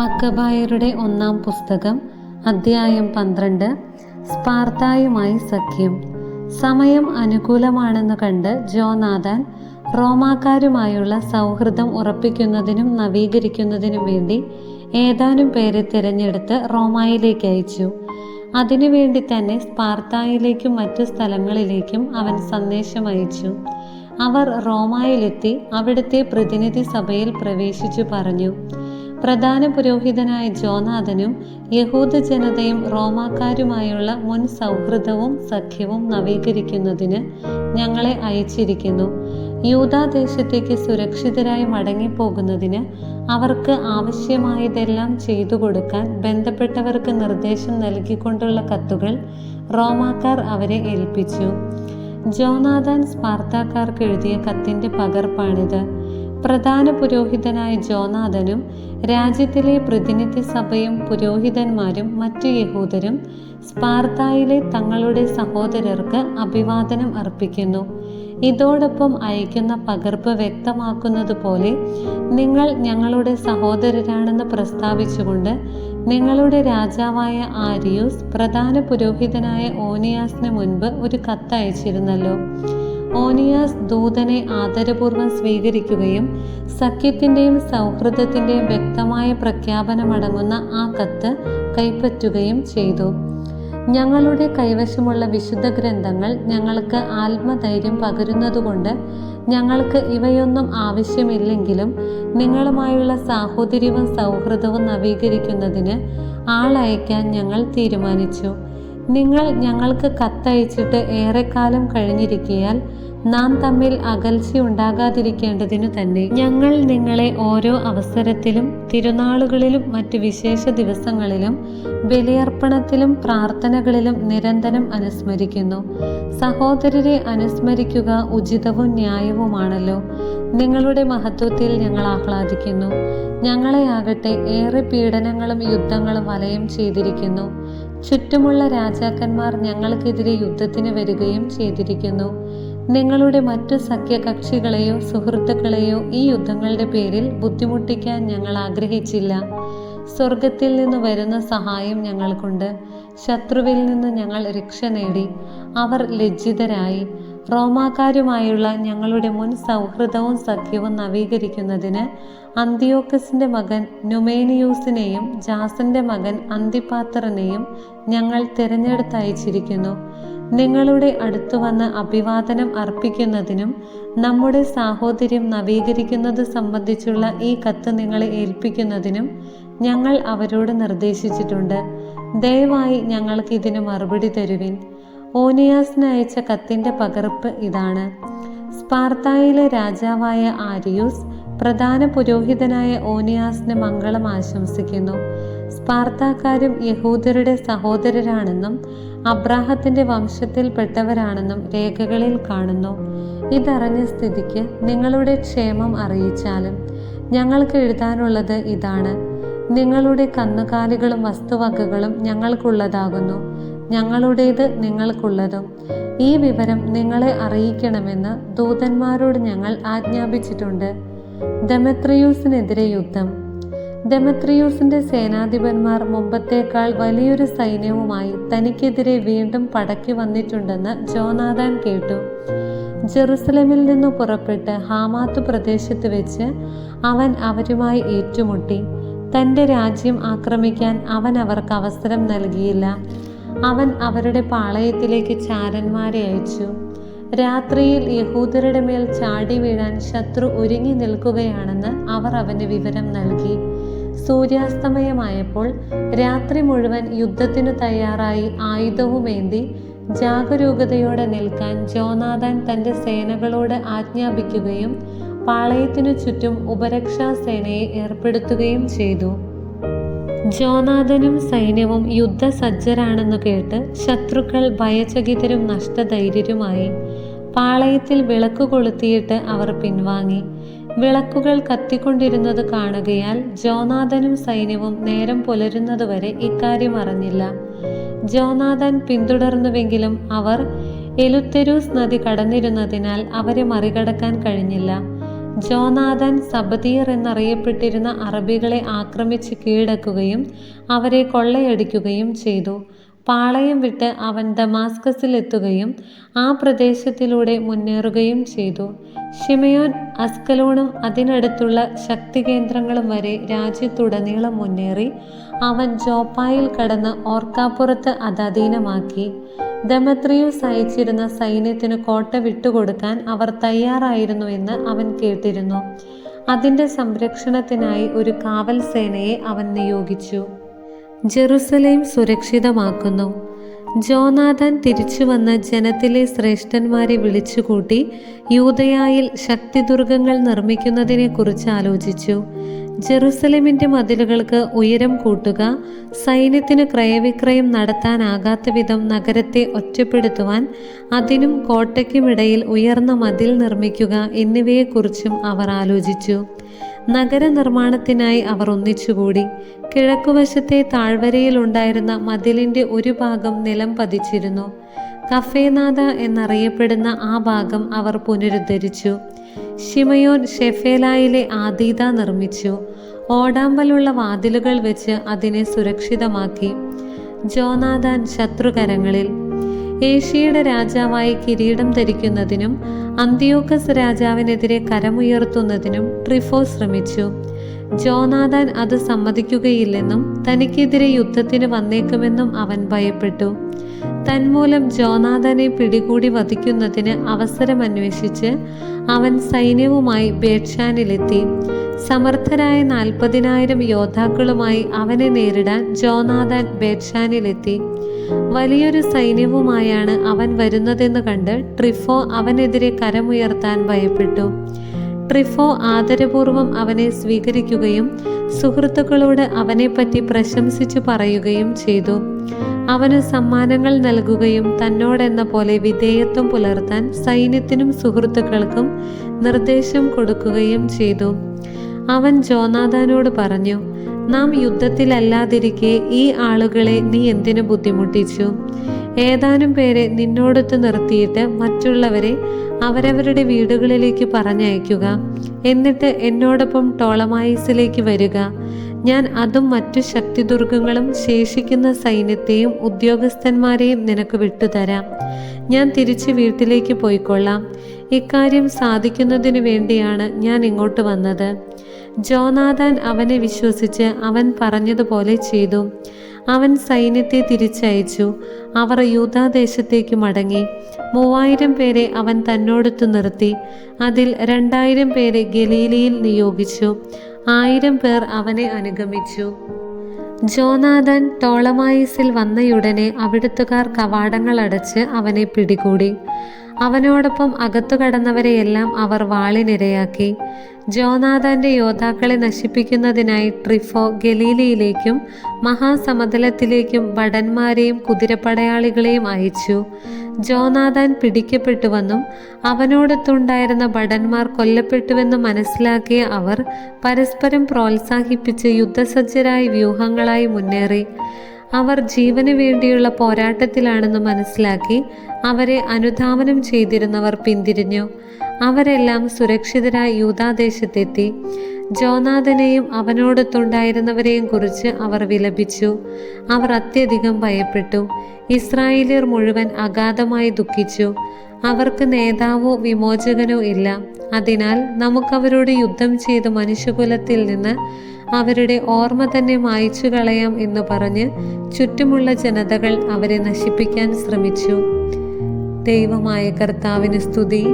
മക്കബായരുടെ ഒന്നാം പുസ്തകം അദ്ധ്യായം പന്ത്രണ്ട് സ്പാർത്തായുമായി സഖ്യം. സമയം അനുകൂലമാണെന്ന് കണ്ട് ജോനാഥാൻ റോമാക്കാരുമായുള്ള സൗഹൃദം ഉറപ്പിക്കുന്നതിനും നവീകരിക്കുന്നതിനും വേണ്ടി ഏതാനും പേരെ തിരഞ്ഞെടുത്ത് റോമായിലേക്ക് അയച്ചു. അതിനുവേണ്ടി തന്നെ സ്പാർത്തായിലേക്കും മറ്റു സ്ഥലങ്ങളിലേക്കും അവൻ സന്ദേശം അയച്ചു. അവർ റോമായിലെത്തി അവിടുത്തെ പ്രതിനിധി സഭയിൽ പ്രവേശിച്ചു പറഞ്ഞു. പ്രധാന പുരോഹിതനായ ജോനാഥനും യഹൂദ ജനതയും റോമാക്കാരുമായുള്ള മുൻ സൗഹൃദവും സഖ്യവും നവീകരിക്കുന്നതിന് ഞങ്ങളെ അയച്ചിരിക്കുന്നു. യൂതാദേശത്തേക്ക് സുരക്ഷിതരായി മടങ്ങിപ്പോകുന്നതിന് അവർക്ക് ആവശ്യമായതെല്ലാം ചെയ്തു കൊടുക്കാൻ ബന്ധപ്പെട്ടവർക്ക് നിർദ്ദേശം നൽകിക്കൊണ്ടുള്ള കത്തുകൾ റോമാക്കാർ അവരെ ഏൽപ്പിച്ചു. ജോനാഥാൻ സ്പാർത്താക്കാർക്ക് എഴുതിയ കത്തിന്റെ പകർപ്പാണിത്. പ്രധാന പുരോഹിതനായ ജോനാഥനും രാജ്യത്തിലെ പ്രതിനിധി സഭയും പുരോഹിതന്മാരും മറ്റു യഹൂദരും സ്പാർത്തായിലെ തങ്ങളുടെ സഹോദരർക്ക് അഭിവാദനം അർപ്പിക്കുന്നു. ഇതോടൊപ്പം അയക്കുന്ന പകർപ്പ് വ്യക്തമാക്കുന്നത് പോലെ നിങ്ങൾ ഞങ്ങളുടെ സഹോദരരാണെന്ന് പ്രസ്താവിച്ചുകൊണ്ട് നിങ്ങളുടെ രാജാവായ ആരിയൂസ് പ്രധാന പുരോഹിതനായ ഓനിയാസിന് മുൻപ് ഒരു കത്ത് അയച്ചിരുന്നല്ലോ ഓനിയാസ് ദൂതനെ ആദരപൂർവം സ്വീകരിക്കുകയും സഖ്യത്തിന്റെയും സൗഹൃദത്തിന്റെയും വ്യക്തമായ പ്രഖ്യാപനമടങ്ങുന്ന ആ കത്ത് കൈപ്പറ്റുകയും ചെയ്തു. ഞങ്ങളുടെ കൈവശമുള്ള വിശുദ്ധ ഗ്രന്ഥങ്ങൾ ഞങ്ങൾക്ക് ആത്മധൈര്യം പകരുന്നതുകൊണ്ട് ഞങ്ങൾക്ക് ഇവയൊന്നും ആവശ്യമില്ലെങ്കിലും നിങ്ങളുമായുള്ള സാഹോദര്യവും സൗഹൃദവും നവീകരിക്കുന്നതിന് ആളയക്കാൻ ഞങ്ങൾ തീരുമാനിച്ചു. നിങ്ങൾ ഞങ്ങൾക്ക് കത്തയച്ചിട്ട് ഏറെക്കാലം കഴിഞ്ഞിരിക്കിയാൽ നാം തമ്മിൽ അകൽച്ച ഉണ്ടാകാതിരിക്കേണ്ടതിനു തന്നെ. ഞങ്ങൾ നിങ്ങളെ ഓരോ അവസരത്തിലും തിരുനാളുകളിലും മറ്റ് വിശേഷ ദിവസങ്ങളിലും ബലിയർപ്പണത്തിലും പ്രാർത്ഥനകളിലും നിരന്തരം അനുസ്മരിക്കുന്നു. സഹോദരരെ അനുസ്മരിക്കുക ഉചിതവും ന്യായവുമാണല്ലോ. നിങ്ങളുടെ മഹത്വത്തിൽ ഞങ്ങൾ ആഹ്ലാദിക്കുന്നു. ഞങ്ങളെ ആകട്ടെ ഏറെ പീഡനങ്ങളും യുദ്ധങ്ങളും വലയം ചെയ്തിരിക്കുന്നു. ചുറ്റുമുള്ള രാജാക്കന്മാർ ഞങ്ങൾക്കെതിരെ യുദ്ധത്തിന് വരികയും ചെയ്തിരിക്കുന്നു. നിങ്ങളുടെ മറ്റു സഖ്യകക്ഷികളെയോ സുഹൃത്തുക്കളെയോ ഈ യുദ്ധങ്ങളുടെ പേരിൽ ബുദ്ധിമുട്ടിക്കാൻ ഞങ്ങൾ ആഗ്രഹിച്ചില്ല. സ്വർഗത്തിൽ നിന്ന് വരുന്ന സഹായം ഞങ്ങൾക്കുണ്ട്. ശത്രുവിൽ നിന്ന് ഞങ്ങൾ രക്ഷ നേടി. അവർ ലജ്ജിതരായി. റോമാക്കാരുമായുള്ള ഞങ്ങളുടെ മുൻ സൗഹൃദവും സഖ്യവും നവീകരിക്കുന്നതിന് അന്തിയോക്കസിന്റെ മകൻ നുമേനിയൂസിനെയും ജാസന്റെ മകൻ അന്തിപാത്രനെയും ഞങ്ങൾ തിരഞ്ഞെടുത്തയച്ചിരിക്കുന്നു. നിങ്ങളുടെ അടുത്തു വന്ന് അഭിവാദനം അർപ്പിക്കുന്നതിനും നമ്മുടെ സാഹോദര്യം നവീകരിക്കുന്നത് സംബന്ധിച്ചുള്ള ഈ കത്ത് നിങ്ങളെ ഏൽപ്പിക്കുന്നതിനും ഞങ്ങൾ അവരോട് നിർദ്ദേശിച്ചിട്ടുണ്ട്. ദയവായി ഞങ്ങൾക്ക് ഇതിന് മറുപടി തരുവിൻ. ഓനിയാസിന് അയച്ച കത്തിന്റെ പകർപ്പ് ഇതാണ്. സ്പാർത്തായിലെ രാജാവായ ആരിയൂസ് പ്രധാന പുരോഹിതനായ ഓനിയാസിന് മംഗളം ആശംസിക്കുന്നു. സ്പാർത്താക്കാരും യഹൂദരുടെ സഹോദരരാണെന്നും അബ്രാഹത്തിന്റെ വംശത്തിൽപ്പെട്ടവരാണെന്നും രേഖകളിൽ കാണുന്നു. ഇതറിഞ്ഞ സ്ഥിതിക്ക് നിങ്ങളുടെ ക്ഷേമം അറിയിച്ചാലും ഞങ്ങൾക്ക് എഴുതാനുള്ളത് ഇതാണ്. നിങ്ങളുടെ കന്നുകാലികളും വസ്തുവകകളും ഞങ്ങൾക്കുള്ളതാകുന്നു. ഞങ്ങളുടേത് നിങ്ങൾക്കുള്ളതും. ഈ വിവരം നിങ്ങളെ അറിയിക്കണമെന്ന് ദൂതന്മാരോട് ഞങ്ങൾ ആജ്ഞാപിച്ചിട്ടുണ്ട്. ദമത്രിയൂസിനെതിരെ യുദ്ധം. ദമത്രിയൂസിന്റെ സേനാധിപന്മാർ മുമ്പത്തേക്കാൾ വലിയൊരു സൈന്യവുമായി തനിക്കെതിരെ വീണ്ടും പടക്കി വന്നിട്ടുണ്ടെന്ന് ജോനാഥാൻ കേട്ടു. ജെറുസലമിൽ നിന്ന് പുറപ്പെട്ട് ഹാമാത്ത് പ്രദേശത്ത് വെച്ച് അവൻ അവരുമായി ഏറ്റുമുട്ടി. തന്റെ രാജ്യം ആക്രമിക്കാൻ അവൻ അവർക്ക് അവസരം നൽകിയില്ല. അവൻ അവരുടെ പാളയത്തിലേക്ക് ചാരന്മാരെ അയച്ചു. രാത്രിയിൽ യഹൂദരുടെ മേൽ ചാടി വീഴാൻ ശത്രു ഒരുങ്ങി നിൽക്കുകയാണെന്ന് അവർ അവന് വിവരം നൽകി. സൂര്യാസ്തമയമായപ്പോൾ രാത്രി മുഴുവൻ യുദ്ധത്തിനു തയ്യാറായി ആയുധവുമേന്തി ജാഗരൂകതയോടെ നിൽക്കാൻ ജോനാഥാൻ തന്റെ സേനകളോട് ആജ്ഞാപിക്കുകയും പാളയത്തിനു ചുറ്റും ഉപരക്ഷാ സേനയെ ഏർപ്പെടുത്തുകയും ചെയ്തു. ജോനാഥനും സൈന്യവും യുദ്ധസജ്ജരാണെന്ന് കേട്ട് ശത്രുക്കൾ ഭയചകിതരും നഷ്ടധൈര്യരുമായി പാളയത്തിൽ വിളക്ക് കൊളുത്തിയിട്ട് അവർ പിൻവാങ്ങി. വിളക്കുകൾ കത്തിക്കൊണ്ടിരുന്നത് കാണുകയാൽ ജോനാഥനും സൈന്യവും നേരം പുലരുന്നതുവരെ ഇക്കാര്യം അറിഞ്ഞില്ല. ജോനാഥൻ പിന്തുടർന്നുവെങ്കിലും അവർ എലുത്തെരൂസ് നദി കടന്നിരുന്നതിനാൽ അവരെ മറികടക്കാൻ കഴിഞ്ഞില്ല. ജോനാഥൻ സബദീർ എന്നറിയപ്പെട്ടിരുന്ന അറബികളെ ആക്രമിച്ച് കീഴടക്കുകയും അവരെ കൊള്ളയടിക്കുകയും ചെയ്തു. പാളയം വിട്ട് അവൻ ദമാസ്കസിലെത്തുകയും ആ പ്രദേശത്തിലൂടെ മുന്നേറുകയും ചെയ്തു. ഷിമയോൻ അസ്കലോണും അതിനടുത്തുള്ള ശക്തി കേന്ദ്രങ്ങളും വരെ രാജ്യത്തുടനീളം മുന്നേറി അവൻ ജോപ്പായിൽ കടന്ന് ഓർക്കാപ്പുറത്ത് അതധീനമാക്കി ദമത്രിയൂസ് അയച്ചിരുന്ന സൈന്യത്തിന് കോട്ട വിട്ടുകൊടുക്കാൻ അവർ തയ്യാറായിരുന്നുവെന്ന് അവൻ കേട്ടിരുന്നു. അതിന്റെ സംരക്ഷണത്തിനായി ഒരു കാവൽ സേനയെ അവൻ നിയോഗിച്ചു. ജെറുസലേം സുരക്ഷിതമാക്കുന്നു. ജോനാഥൻ തിരിച്ചു വന്ന് ജനത്തിലെ ശ്രേഷ്ഠന്മാരെ വിളിച്ചുകൂട്ടി യൂതയായിൽ ശക്തിദുർഗങ്ങൾ നിർമ്മിക്കുന്നതിനെക്കുറിച്ച് ആലോചിച്ചു. ജെറുസലേമിന്റെ മതിലുകൾക്ക് ഉയരം കൂട്ടുക സൈന്യത്തിന് ക്രയവിക്രയം നടത്താനാകാത്ത വിധം നഗരത്തെ ഒറ്റപ്പെടുത്തുവാൻ അതിനും കോട്ടയ്ക്കുമിടയിൽ ഉയർന്ന മതിൽ നിർമ്മിക്കുക എന്നിവയെക്കുറിച്ചും അവർ ആലോചിച്ചു. നഗരനിർമ്മാണത്തിനായി അവർ ഒന്നിച്ചുകൂടി. കിഴക്കുവശത്തെ താഴ്വരയിലുണ്ടായിരുന്ന മതിലിന്റെ ഒരു ഭാഗം നിലം പതിച്ചിരുന്നു. കഫേനാഥ എന്നറിയപ്പെടുന്ന ആ ഭാഗം അവർ പുനരുദ്ധരിച്ചു. ഷിമയോൻ ഷെഫേലായിലെ ആദീത നിർമ്മിച്ചു. ഓടാമ്പലുള്ള വാതിലുകൾ വെച്ച് അതിനെ സുരക്ഷിതമാക്കി. ജോനാഥാൻ ശത്രുകരങ്ങളിൽ. ഏഷ്യയുടെ രാജാവായി കിരീടം ധരിക്കുന്നതിനും അന്തിയോക്കസ് രാജാവിനെതിരെ കരമുയർത്തുന്നതിനും ട്രിഫോ ശ്രമിച്ചു. ജോനാഥാൻ അത് സമ്മതിക്കുകയില്ലെന്നും തനിക്കെതിരെ യുദ്ധത്തിന് വന്നേക്കുമെന്നും അവൻ ഭയപ്പെട്ടു. തന്മൂലം ജോനാഥനെ പിടികൂടി വധിക്കുന്നതിന് അവസരമന്വേഷിച്ച് അവൻ സൈന്യവുമായി ബേഡ്ഷാനിലെത്തി സമർത്ഥരായ നാൽപ്പതിനായിരം യോദ്ധാക്കളുമായി അവനെ നേരിടാൻ ജോനാഥൻ ബേഡ്ഷാനിലെത്തി വലിയൊരു സൈന്യവുമായാണ് അവൻ വരുന്നതെന്ന് കണ്ട് ട്രിഫോ അവനെതിരെ കരമുയർത്താൻ ഭയപ്പെട്ടു. ട്രിഫോ ആദരപൂർവം അവനെ സ്വീകരിക്കുകയും സുഹൃത്തുക്കളോട് അവനെപ്പറ്റി പ്രശംസിച്ചു പറയുകയും ചെയ്തു. അവന് സമ്മാനങ്ങൾ നൽകുകയും തന്നോടെന്ന പോലെ വിധേയത്വം പുലർത്താൻ സൈന്യത്തിനും സുഹൃത്തുക്കൾക്കും നിർദ്ദേശം കൊടുക്കുകയും ചെയ്തു. അവൻ ജോനാഥാനോട് പറഞ്ഞു നാം യുദ്ധത്തിലല്ലാതിരിക്കെ ഈ ആളുകളെ നീ എന്തിനു ബുദ്ധിമുട്ടിച്ചു? ഏതാനും പേരെ നിന്നോടൊത്ത് നിർത്തിയിട്ട് മറ്റുള്ളവരെ അവരവരുടെ വീടുകളിലേക്ക് പറഞ്ഞയക്കുക. എന്നിട്ട് എന്നോടൊപ്പം ടോളമായിസിലേക്ക് വരിക. ഞാൻ അതും മറ്റു ശക്തിദുർഗങ്ങളും ശേഷിക്കുന്ന സൈന്യത്തെയും ഉദ്യോഗസ്ഥന്മാരെയും നിനക്ക് വിട്ടുതരാം. ഞാൻ തിരിച്ച് വീട്ടിലേക്ക് പോയിക്കൊള്ളാം. ഇക്കാര്യം സാധിക്കുന്നതിന് വേണ്ടിയാണ് ഞാൻ ഇങ്ങോട്ട് വന്നത്. ജോനാഥാൻ അവനെ വിശ്വസിച്ച് അവൻ പറഞ്ഞതുപോലെ ചെയ്തു. അവൻ സൈന്യത്തെ തിരിച്ചയച്ചു. അവർ യൂതാദേശത്തേക്ക് മടങ്ങി. മൂവായിരം പേരെ അവൻ തന്നോടൊത്ത് നിർത്തി. അതിൽ രണ്ടായിരം പേരെ ഗലീലയിൽ നിയോഗിച്ചു. ആയിരം പേർ അവനെ അനുഗമിച്ചു. ജോനാഥൻ ടോളമായിസിൽ വന്നയുടനെ അവിടുത്തുകാർ കവാടങ്ങൾ അടച്ച് അവനെ പിടികൂടി. അവനോടൊപ്പം അകത്തു കടന്നവരെയെല്ലാം അവർ വാളിനിരയാക്കി. ജോനാഥാന്റെ യോദ്ധാക്കളെ നശിപ്പിക്കുന്നതിനായി ട്രിഫോ ഗലീലയിലേക്കും മഹാസമതലത്തിലേക്കും ഭടന്മാരെയും കുതിരപ്പടയാളികളെയും അയച്ചു. ജോനാഥാൻ പിടിക്കപ്പെട്ടുവെന്നും അവനോടൊത്തുണ്ടായിരുന്ന ഭടന്മാർ കൊല്ലപ്പെട്ടുവെന്നും മനസ്സിലാക്കിയ അവർ പരസ്പരം പ്രോത്സാഹിപ്പിച്ച് യുദ്ധസജ്ജരായി വ്യൂഹങ്ങളായി മുന്നേറി. അവർ ജീവന് വേണ്ടിയുള്ള പോരാട്ടത്തിലാണെന്ന് മനസ്സിലാക്കി അവരെ അനുധാവനം ചെയ്തിരുന്നവർ പിന്തിരിഞ്ഞു. അവരെല്ലാം സുരക്ഷിതരായി യൂതാദേശത്തെത്തി. ജോനാഥനെയും അവനോടൊത്തുണ്ടായിരുന്നവരെയും കുറിച്ച് അവർ വിലപിച്ചു. അവർ അത്യധികം ഭയപ്പെട്ടു. ഇസ്രായേലിയർ മുഴുവൻ അഗാധമായി ദുഃഖിച്ചു. അവർക്ക് നേതാവോ വിമോചകനോ ഇല്ല. അതിനാൽ നമുക്കവരോട് യുദ്ധം ചെയ്ത് മനുഷ്യകുലത്തിൽ നിന്ന് അവരുടെ ഓർമ്മ തന്നെ മായ്ച്ചു കളയാം എന്ന് പറഞ്ഞ് ചുറ്റുമുള്ള ജനതകൾ അവരെ നശിപ്പിക്കാൻ ശ്രമിച്ചു. ദൈവമായ കർത്താവിന് സ്തുതി.